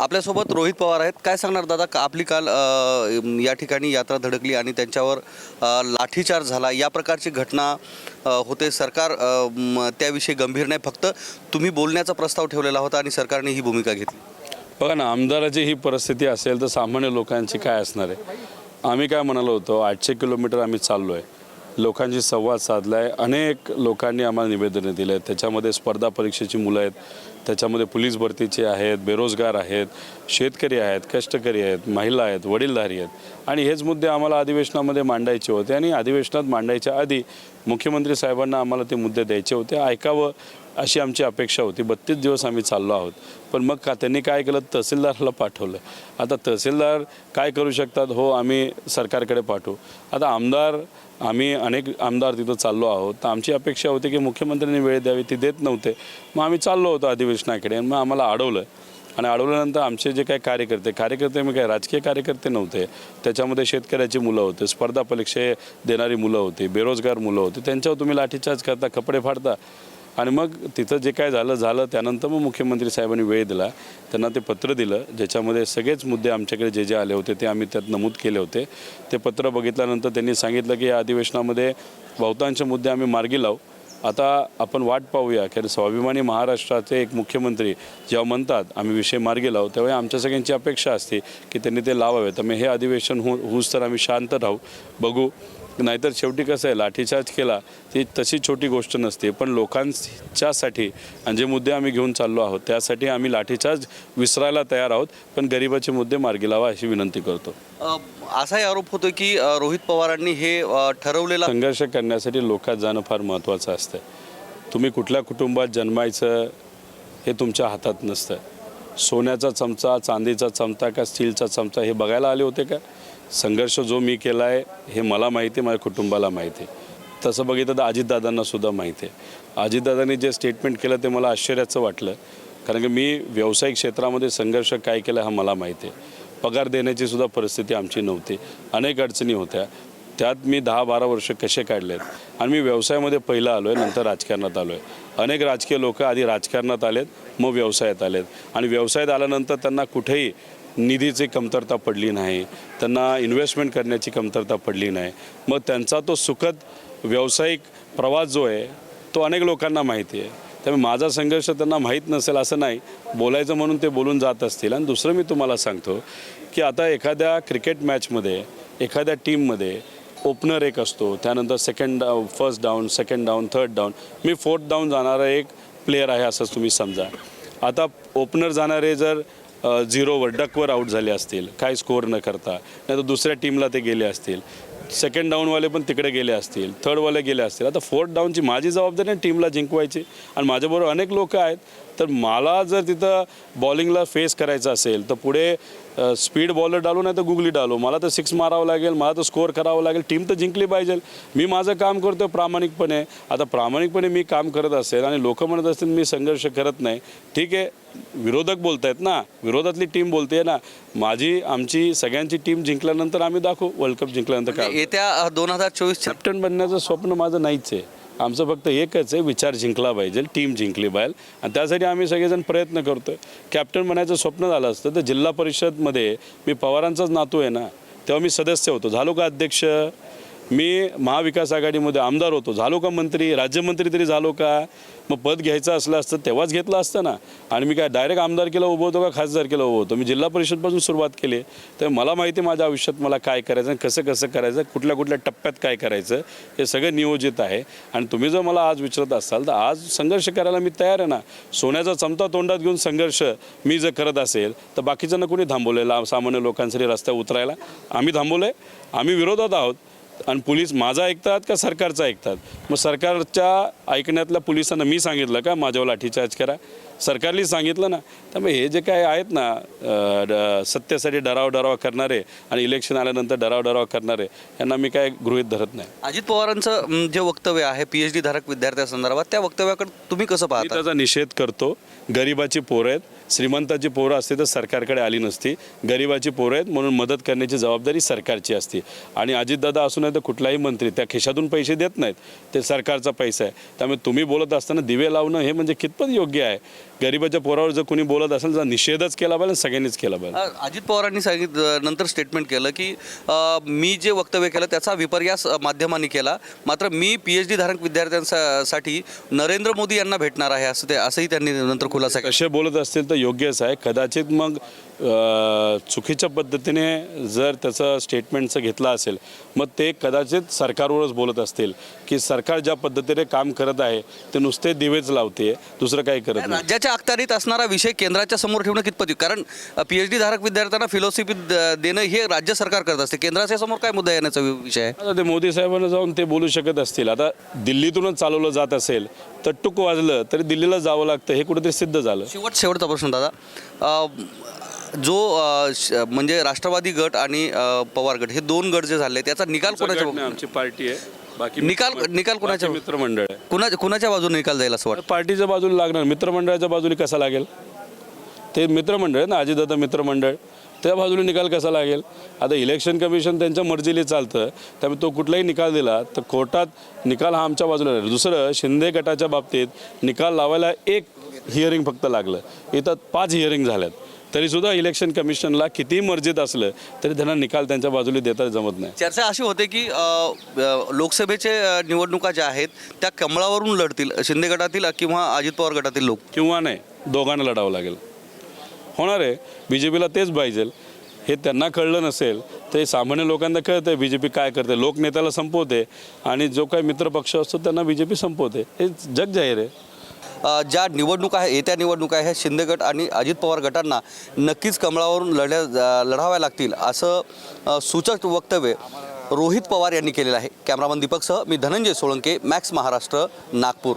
आपल्यासोबत रोहित पवार आहेत. काय सांगणार दादा? का आपली काल अ, या ठिकाणी यात्रा धडकली आणि त्यांच्यावर अ, झाला. या प्रकारची घटना अ, होते. सरकार अ, म, त्याविषयी गंभीर नाही. फक्त तुम्ही बोलण्याचा प्रस्ताव ठेवलेला होता आणि सरकारने ही भूमिका घेतली. बघा ना आमदाराची ही परिस्थिती असेल तर सामान्य लोकांची काय असणार आहे? आम्ही काय म्हणालो होतो आठशे किलोमीटर आम्ही चाललो आहे लोकांशी संवाद साधला आहे अनेक लोकांनी आम्हाला निवेदनं दिले आहेत त्याच्यामध्ये स्पर्धा परीक्षेची मुलं आहेत. त्याच्यामध्ये पोलीस भरतीचे आहेत बेरोजगार आहेत शेतकरी आहेत कष्टकरी आहेत महिला आहेत वडीलधारी आहेत. आणि हेच मुद्दे आम्हाला अधिवेशनामध्ये मांडायचे होते आणि अधिवेशनात मांडायच्या आधी मुख्यमंत्री साहेबांना आम्हाला ते मुद्दे द्यायचे होते. ऐकावं अशी आमची अपेक्षा होती. बत्तीस दिवस आम्ही चाललो आहोत. पण मग का त्यांनी काय केलं? तहसीलदारला पाठवलं. आता तहसीलदार काय करू शकतात हो आम्ही सरकारकडे पाठवू. आता आमदार आम्ही अनेक आमदार तिथं चाललो आहोत. तर आमची अपेक्षा होती की मुख्यमंत्र्यांनी वेळ द्यावी ती देत नव्हते. मग आम्ही चाललो होतो कृष्णाकडे आणि मग आम्हाला अडवलं. आणि अडवल्यानंतर आमचे जे काही कार्यकर्ते कार्यकर्ते मी काय राजकीय कार्यकर्ते नव्हते. त्याच्यामध्ये शेतकऱ्याची मुलं होते स्पर्धा परीक्षे देणारी मुलं होती बेरोजगार मुलं होती. त्यांच्यावर तुम्ही लाठीचार्ज करता कपडे फाडता. आणि मग तिथं जे काय झालं झालं त्यानंतर मग मुख्यमंत्री साहेबांनी वेळ दिला. त्यांना ते पत्र दिलं. ज्याच्यामध्ये सगळेच मुद्दे आमच्याकडे जे जे आले होते ते आम्ही त्यात नमूद केले होते. ते पत्र बघितल्यानंतर त्यांनी सांगितलं की या अधिवेशनामध्ये बहुतांश मुद्दे आम्ही मार्गी लावू. आता आपण वाट पाहूया कारण स्वाभिमानी महाराष्ट्राचे एक मुख्यमंत्री जेव्हा म्हणतात आम्ही विषय मार्गी लावू तेव्हा आमच्या सगळ्यांची अपेक्षा असते की त्यांनी ते लावावे. तर मग हे अधिवेशन हो होऊच तर आम्ही शांत राहू. बघू. नाहीतर शेवटी कसं आहे लाठीचार्ज केला ती तशी छोटी गोष्ट नसते. पण लोकांच्यासाठी आणि जे मुद्दे आम्ही घेऊन चाललो आहोत त्यासाठी आम्ही लाठीचार्ज विसरायला तयार आहोत पण गरिबाचे मुद्दे मार्गी लावा अशी विनंती करतो. असाही आरोप होतो की रोहित पवारांनी हे ठरवलेला संघर्ष करण्यासाठी लोकात जाणं फार महत्त्वाचं असतं. तुम्ही कुठल्या कुटुंबात जन्मायचं हे तुमच्या हातात नसतं. सोन्याचा चमचा चांदीचा चमचा का स्टीलचा चमचा हे बघायला आले होते का? संघर्ष जो मी केला आहे हे मला माहिती आहे माझ्या कुटुंबाला माहिती आहे. तसं बघितलं तर अजितदादांना सुद्धा माहिती आहे. अजितदादांनी जे स्टेटमेंट केलं ते मला आश्चर्याचं वाटलं. कारण की मी व्यावसायिक क्षेत्रामध्ये संघर्ष काय केला हा मला माहिती आहे. पगार देण्याची सुद्धा परिस्थिती आमची नव्हती. अनेक अडचणी होत्या. त्यात मी दहा बारा वर्ष कसे काढलेत? आणि मी व्यवसायामध्ये पहिला आलो आहे नंतर राजकारणात आलो आहे अनेक राजकीय लोक आधी राजकारणात आलेत मग व्यवसायात आलेत. आणि व्यवसायात आल्यानंतर त्यांना कुठेही निधीची कमतरता पडली नाही त्यांना इन्व्हेस्टमेंट करण्याची कमतरता पडली नाही. मग त्यांचा तो सुखद व्यावसायिक प्रवास जो आहे तो अनेक लोकांना माहिती आहे. त्यामुळे माझा संघर्ष त्यांना माहीत नसेल असं नाही. बोलायचं म्हणून ते बोलून जात असतील. आणि दुसरं मी तुम्हाला सांगतो की आता एखाद्या क्रिकेट मॅचमध्ये एखाद्या टीममध्ये ओपनर एक असतो. त्यानंतर second down first down second down third down मी फोर्थ डाऊन जाणारा एक प्लेयर आहे असंच तुम्ही समजा. आता ओपनर जाणारे जर झिरोवर डकवर आऊट झाले असतील. काय स्कोअर न करता. नाही तर दुसऱ्या टीमला ते गेले असतील. सेकंड डाऊनवाले पण तिकडे गेले असतील. थर्डवाले गेले असतील. आता फोर्थ डाऊनची माझी जबाबदारी टीमला जिंकवायची. आणि माझ्याबरोबर अनेक लोक आहेत. तर मला जर तिथं बॉलिंगला फेस करायचं असेल तर पुढे स्पीड बॉलर डालू नाही तर गुगली डालू. मला तर सिक्स मारावं लागेल मला तर स्कोअर करावं लागेल. टीम तर जिंकली पाहिजे. मी माझं काम करतो प्रामाणिकपणे. आता प्रामाणिकपणे मी काम करत असेल आणि लोक म्हणत असतील मी संघर्ष करत नाही. ठीक आहे विरोधक बोलतायत ना. विरोधातली टीम बोलते ना. माझी आमची सगळ्यांची टीम जिंकल्यानंतर आम्ही दाखवू. वर्ल्ड कप जिंकल्यानंतर काय येत्या दोन हजार चोवीसच्या कॅप्टन बनण्याचं स्वप्न माझं नाहीच आहे. आमचं फक्त एकच आहे विचार जिंकला पाहिजे टीम जिंकली पाहिजे. आणि त्यासाठी आम्ही सगळेजण प्रयत्न करतो कॅप्टन बनायचं स्वप्न झालं असतं तर जिल्हा परिषदमध्ये मी पवारांचाच नातू आहे ना तेव्हा मी सदस्य होतो. झालो का अध्यक्ष? मी महाविकास आघाडीमध्ये आमदार होतो. झालो का मंत्री? राज्यमंत्री तरी झालो का? मग पद घ्यायचं असलं असतं तेव्हाच घेतलं असतं ना. आणि मी काय डायरेक्ट आमदार केला उभं होतो का खासदारकीला उभं होतो? मी जिल्हा परिषदपासून सुरुवात केली. तर मला माहिती आहे माझ्या आयुष्यात मला काय करायचं आणि कसं कसं करायचं कुठल्या कुठल्या टप्प्यात काय करायचं हे सगळं नियोजित आहे. आणि तुम्ही जर मला आज विचारत असाल तर आज संघर्ष करायला मी तयार आहे ना. सोन्याचा चमचा तोंडात घेऊन संघर्ष मी जर करत असेल तर बाकीच्यांना कोणी थांबवलेला सामान्य लोकांसाठी रस्त्यावर उतरायला. आम्ही थांबवलं आहे आम्ही विरोधात आहोत. आणि पोलीस माझा ऐकतात का सरकारचा ऐकतात? मग सरकारच्या ऐकण्यातल्या पोलिसांना मी सांगितलं का? माझ्यावर लाठीचार्ज करा. सरकारने सांगितलं ना. त्यामुळे हे जे काय आहेत ना सत्तेसाठी डराव डराव करणारे आणि इलेक्शन आल्यानंतर डराव डराव करणारे यांना मी काय गृहीत धरत नाही. अजित पवारांचं जे वक्तव्य आहे पी एच डी धारक विद्यार्थ्यांसंदर्भात त्या वक्तव्याकडे तुम्ही कसं पाहता? त्याचा निषेध करतो. गरिबाची पोरं आहेत. श्रीमंताची पोरं असते तर सरकारकडे आली नसती. गरिबाची पोरं आहेत म्हणून मदत करण्याची जबाबदारी सरकारची असते. आणि अजितदादा असू नाही तर कुठलाही मंत्री त्या खिशातून पैसे देत नाहीत. ते सरकारचा पैसा आहे. त्यामुळे तुम्ही बोलत असताना दिवे लावणं हे म्हणजे कितपत योग्य आहे? गरिबाच्या पोरावर जर कोणी बोलत असेल तर निषेधच केला पाहिजे आणि सगळ्यांनीच केला पाहिजे. अजित पवारांनी सांगितलं नंतर स्टेटमेंट केलं की मी जे वक्तव्य केलं त्याचा विपर्यास माध्यमांनी केला. मात्र मी पी एच डी धारक विद्यार्थ्यांसाठी नरेंद्र मोदी यांना भेटणार आहे असं ते असंही त्यांनी नंतर खुलासा कसे बोलत असतील तर योग्यच आहे. कदाचित मग चुकीच्या पद्धतीने जर त्याचं स्टेटमेंटचं घेतलं असेल मग ते कदाचित सरकारवरच बोलत असतील की सरकार ज्या पद्धतीने काम करत आहे ते नुसते दिवेच लावते दुसरं काही करत नाही राज्याच्या अखत्यारीत असणारा विषय केंद्राच्या समोर ठेवणं कितपत? कारण पी एच डी धारक विद्यार्थ्यांना फिलॉसॉफी देणं हे राज्य सरकार करत असते. केंद्राच्या समोर काय मुद्दा येण्याचा विषय आहे? आता ते मोदी साहेबांना जाऊन ते बोलू शकत असतील. आता दिल्लीतूनच चालवलं जात असेल तर टुक वाजलं तरी दिल्लीला जावं लागतं हे कुठेतरी सिद्ध झालं. शेवट शेवटचा प्रश्न दादा. जो म्हणजे राष्ट्रवादी गट आणि पवार गट हे दोन गट जे झाले त्याचा निकाल कोणाच्या आमची पार्टी आहे. बाकी निकाल- निकाल कोणाच्या- मित्रमंडळ आहे. कुणा कुणाच्या बाजूने निकाल जाईल असं वाटतं? पार्टीच्या बाजूला लागणार. मित्रमंडळाच्या बाजूने कसा लागेल? ते मित्रमंडळ आहे ना अजितदादा मित्रमंडळ. त्या बाजूने निकाल कसा लागेल? आता इलेक्शन कमिशन त्यांच्या मर्जीने चालतं. त्यामुळे तो कुठलाही निकाल दिला तर कोर्टात निकाल हा आमच्या बाजूला राहील. दुसरं शिंदे गटाच्या बाबतीत निकाल लावायला एक हिअरिंग फक्त लागलं. इथं पाच हिअरिंग झाल्यात. तरीसुद्धा इलेक्शन कमिशनला कितीही मर्जीत असलं तरी त्यांना निकाल त्यांच्या बाजूने देता जमत नाही. चर्चा अशी होते की लोकसभेचे निवडणुका ज्या आहेत त्या कमळावरून लढतील शिंदे गटातील किंवा अजित पवार गटातील लोक? किंवा नाही दोघांना लढावं लागेल. होणार आहे बी जे पीला तेच पाहिजे. हे त्यांना कळलं नसेल ते सामान्य लोकांना कळतं बी जे पी काय करते लोकनेत्याला संपवते आणि जो काही मित्रपक्ष असतो त्यांना बी जे पी संपवते. हे जग जाहीर आहे. ज्या निवडणुका आहे येत्या निवडणुका आहे ह्या शिंदे गट आणि अजित पवार गटांना नक्कीच कमळावरून लढ्या लढाव्या लागतील असं सूचक वक्तव्य रोहित पवार यांनी केलेलं आहे. कॅमेरामन दीपकसह मी धनंजय सोळंके मॅक्स महाराष्ट्र नागपूर.